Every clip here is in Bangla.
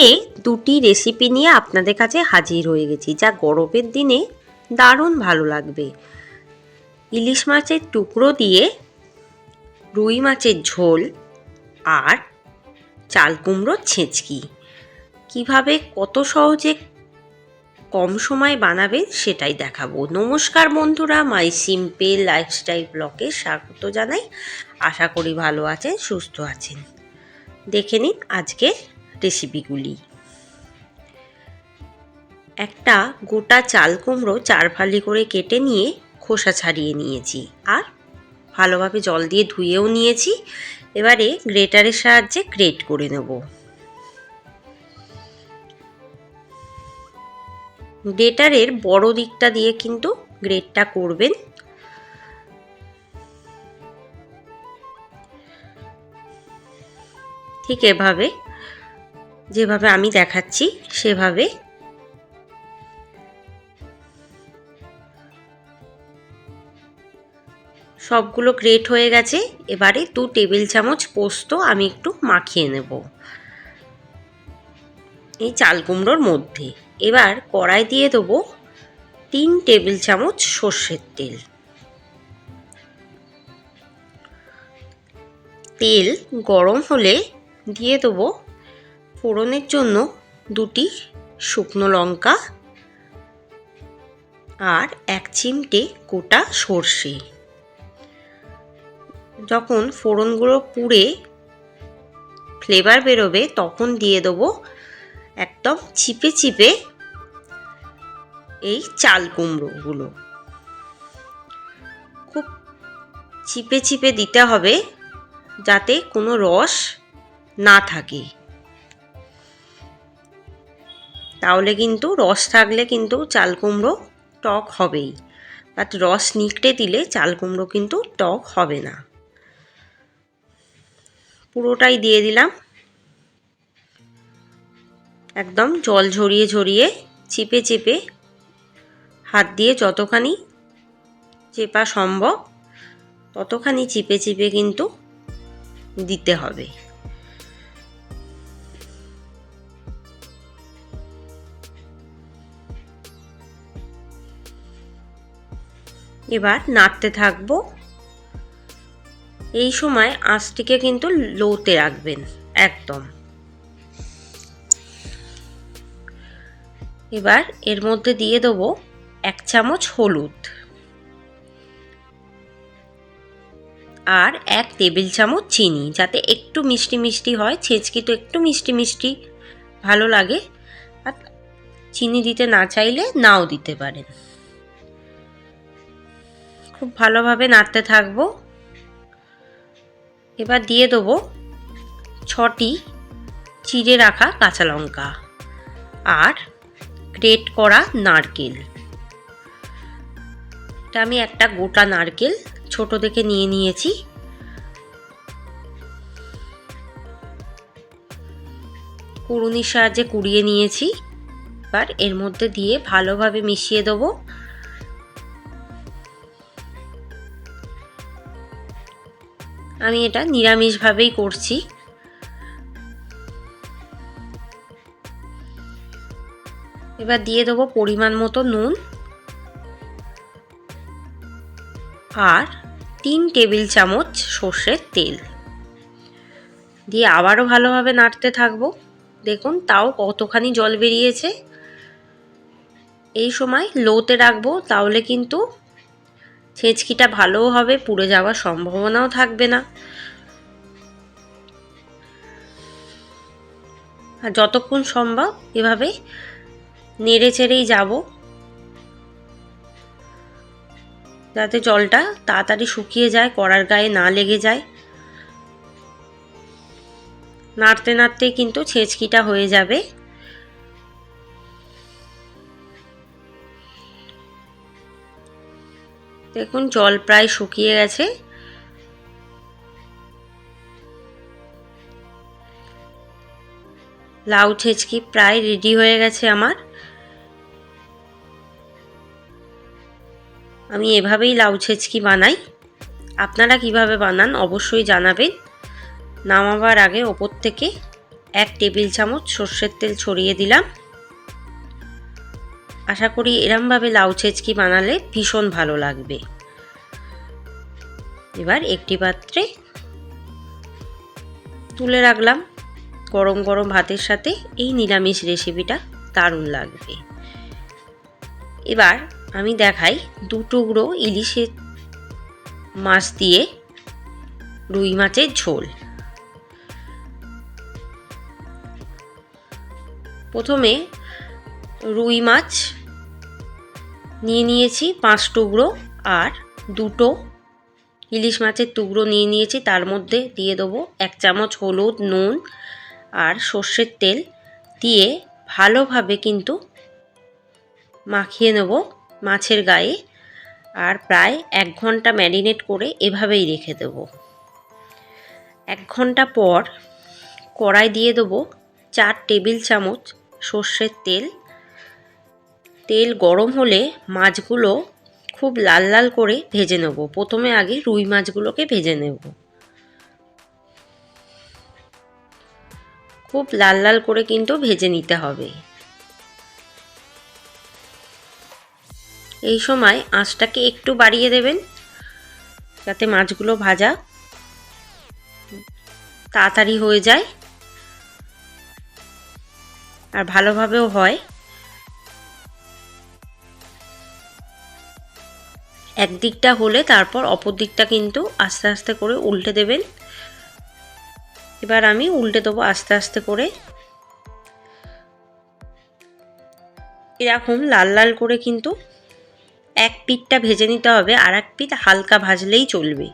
আজকে দুটি রেসিপি নিয়ে আপনাদের কাছে হাজির হয়ে গেছি, যা গরমের দিনে দারুণ ভালো লাগবে। ইলিশ মাছের টুকরো দিয়ে রুই মাছের ঝোল আর চাল কুমড়োর ছেঁচকি। কীভাবে কত সহজে কম সময় বানাবেন সেটাই দেখাবো। নমস্কার বন্ধুরা, মাই সিম্পল লাইফস্টাইল ব্লকে স্বাগত জানাই। আশা করি ভালো আছেন, সুস্থ আছেন। দেখে নিন আজকে রেসিপিগুলি। একটা গোটা চাল কুমড়ো চার ফালি করে কেটে নিয়ে খোসা ছাড়িয়ে নিয়েছি আর ভালোভাবে জল দিয়ে ধুয়েও নিয়েছি। এবারে গ্রেটারের সাহায্যে গ্রেট করে নেব। গ্রেটারের বড় দিকটা দিয়ে কিন্তু গ্রেটটা করবেন। ঠিক এভাবে যেভাবে আমি দেখাচ্ছি, সেভাবে। সবগুলো গ্রেট হয়ে গেছে। এবারে দু টেবিল চামচ পোস্ত আমি একটু মাখিয়ে নেব। এই চাল কুমড়োর মধ্যে। এবার কড়াই দিয়ে দেবো তিন টেবিল চামচ সর্ষের তেল। তেল গরম হলে দিয়ে দেবো ফোড়নের জন্য দুটি শুকনো লঙ্কা আর এক চিমটে গোটা সর্ষে। যখন ফোড়নগুলো পুড়ে ফ্লেভার বেরোবে, তখন দিয়ে দেবো একদম চিপে চিপে এই চাল কুমড়োগুলো। খুব চিপে চিপে দিতে হবে যাতে কোনো রস না থাকে। তাহলে কিন্তু রস থাকলে কিন্তু চাল কুমড়ো টক হবেই। বাট রস নিকটে দিলে চাল কুমড়ো কিন্তু টক হবে না। পুরোটাই দিয়ে দিলাম। একদম জল ঝরিয়ে ঝরিয়ে চিপে চেপে হাত দিয়ে যতখানি চেপা সম্ভব, ততখানি চিপে চিপে কিন্তু দিতে হবে। এবার নাড়তে থাকব। এই সময় আঁচটিকে কিন্তু লোতে রাখবেন, একদম। এবার এর মধ্যে দিয়ে দেবো এক চামচ হলুদ আর এক টেবিল চামচ চিনি, যাতে একটু মিষ্টি মিষ্টি হয়, ছেঁচকি তো একটু মিষ্টি মিষ্টি ভালো লাগে। আর চিনি দিতে না চাইলে নাও দিতে পারেন। খুব ভালোভাবে নাড়তে থাকব। এবার দিয়ে দেবো ছটি চিড়ে রাখা কাঁচা লঙ্কা আর গ্রেট করা নারকেল। এটা আমি একটা গোটা নারকেল ছোট দেখে নিয়ে নিয়েছি। কুড়ুনির সাহায্যে কুড়িয়ে নিয়েছি। এবার এর মধ্যে দিয়ে ভালোভাবে মিশিয়ে দেবো। আমি এটা নিরামিষভাবেই করছি। এবার দিয়ে দেবো পরিমাণ মতো নুন আর তিন টেবিল চামচ সর্ষের তেল। দিয়ে আবারও ভালোভাবে নাড়তে থাকব। দেখুন, তাও কতখানি জল বেরিয়েছে। এই সময় লোতে রাখব, তাহলে কিন্তু ছেঁচকিটা ভালোও হবে, পুড়ে যাওয়ার সম্ভাবনাও থাকবে না। আর যতক্ষণ সম্ভব এভাবে নেড়ে চেড়েই যাব। যাতে জলটা তাড়াতাড়ি শুকিয়ে যায়, কড়ার গায়ে না লেগে যায়। নাড়তে নাড়তে কিন্তু ছেঁচকিটা হয়ে যাবে। দেখুন, জল প্রায় শুকিয়ে গেছে। লাউ ছেচকি প্রায় রেডি হয়ে গেছে আমার। আমি এভাবেই লাউ ছেচকি বানাই। আপনারা কীভাবে বানান অবশ্যই জানাবেন। নামাবার আগে ওপর থেকে এক টেবিল চামচ সর্ষের তেল ছড়িয়ে দিলাম। আশা করি এরমভাবে লাউ ছেচকি বানালে ভীষণ ভালো লাগবে। এবার একটি পাত্রে তুলে রাখলাম গরম গরম ভাতের সাথে এই নিরামিষ রেসিপিটা দারুণ লাগবে। এবার আমি দেখাই দু টুকরো ইলিশের মাছ দিয়ে রুই মাছের ঝোল। প্রথমে রুই মাছ নিয়ে নিয়েছি পাঁচ টুকরো আর দুটো ইলিশ মাছের টুকরো নিয়ে নিয়েছি। তার মধ্যে দিয়ে দেবো এক চামচ হলুদ, নুন আর সর্ষের তেল দিয়ে ভালোভাবে কিন্তু মাখিয়ে নেব মাছের গায়ে। আর প্রায় এক ঘণ্টা ম্যারিনেট করে এভাবেই রেখে দেব। এক ঘণ্টা পর কড়াই দিয়ে দেবো চার টেবিল চামচ সর্ষের তেল তেল গরম হলে মাছগুলো খুব লাল লাল করে ভেজে নেব। প্রথমে আগে রুই মাছগুলোকে ভেজে নেব। খুব লাল লাল করে কিন্তু ভেজে নিতে হবে। এই সময় আঁচটাকে একটু বাড়িয়ে দেবেন, যাতে মাছগুলো ভাজা তাড়াতাড়ি হয়ে যায় আর ভালোভাবেও হয়। একদিকটা হলে তারপর অপর দিকটা কিন্তু আস্তে আস্তে করে উল্টে দেবেন। এবার আমি উল্টে দেবো আস্তে আস্তে করে। এরকম লাল লাল করে কিন্তু এক পিঠটা ভেজে নিতে হবে আর এক পিঠ হালকা ভাজলেই চলবে।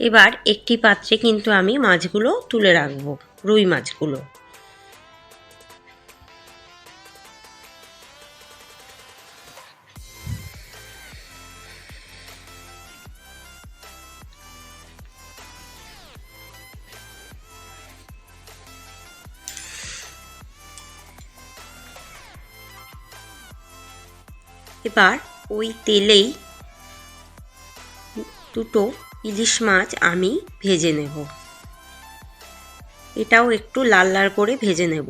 এবার একটি পাত্রে কিন্তু আমি মাছগুলো তুলে রাখব রুই মাছগুলো। এবার ওই তেলেই দুটো ইলিশ মাছ আমি ভেজে নেব। এটাও একটু লাল লাল করে ভেজে নেব।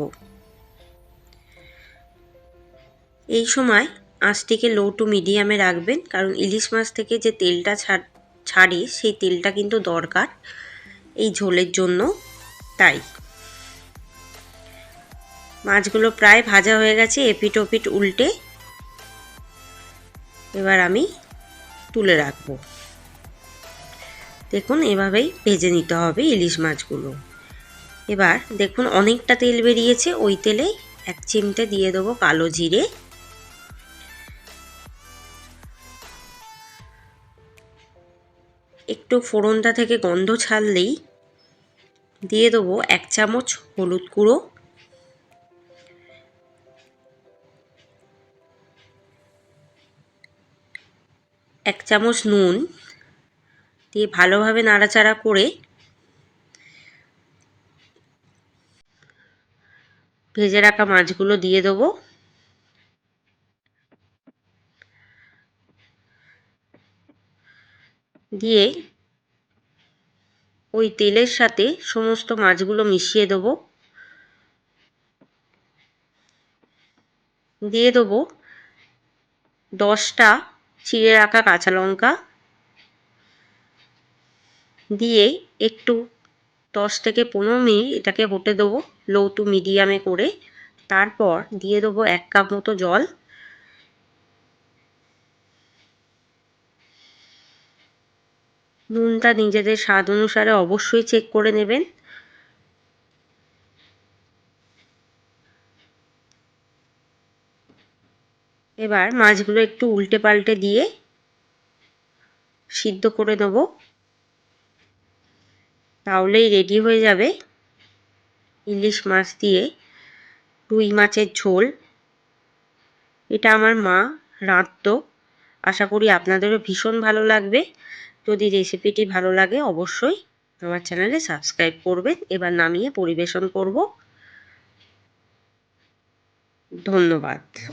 এই সময় আঁচটিকে লো টু মিডিয়ামে রাখবেন, কারণ ইলিশ মাছ থেকে যে তেলটা ছাড়ি সেই তেলটা কিন্তু দরকার এই ঝোলের জন্য। তাই মাছগুলো প্রায় ভাজা হয়ে গেছে এপিট ওপিট উল্টে এবার আমি তুলে রাখব। দেখুন, এভাবেই ভেজে নিতে হবে ইলিশ মাছগুলো। এবার দেখুন, অনেকটা তেল বেরিয়েছে। ওই তেলে এক চিমটে দিয়ে দেবো কালো জিরে। একটু ফোড়নটা থেকে গন্ধ ছাড়লেই দিয়ে দেবো এক চামচ হলুদ গুঁড়ো। এক চামচ নুন। দিয়ে ভালোভাবে নাড়াচাড়া করে ভেজে রাখা মাছগুলো দিয়ে দেবো। দিয়ে ওই তেলের সাথে সমস্ত মাছগুলো মিশিয়ে দেবো। দিয়ে দেবো দশটা চিড়ে রাখা কাঁচা লঙ্কা। দিয়ে একটু দশ থেকে পনেরো মিনিট এটাকে হতে দেবো লো টু মিডিয়ামে করে। তারপর দিয়ে দেবো এক কাপ মতো জল। নুনটা নিজেদের স্বাদ অনুসারে অবশ্যই চেক করে নেবেন। এবার মাছগুলো একটু উল্টে পাল্টে দিয়ে সিদ্ধ করে নেব। তাহলেই রেডি হয়ে যাবে। ইলিশ মাছ দিয়ে রুই মাছের ঝোল। এটা আমার মা রাঁধতো। আশা করি আপনাদেরও ভীষণ ভালো লাগবে। যদি রেসিপিটি ভালো লাগে অবশ্যই আমার চ্যানেলে সাবস্ক্রাইব করবেন। এবার নামিয়ে পরিবেশন করব। ধন্যবাদ।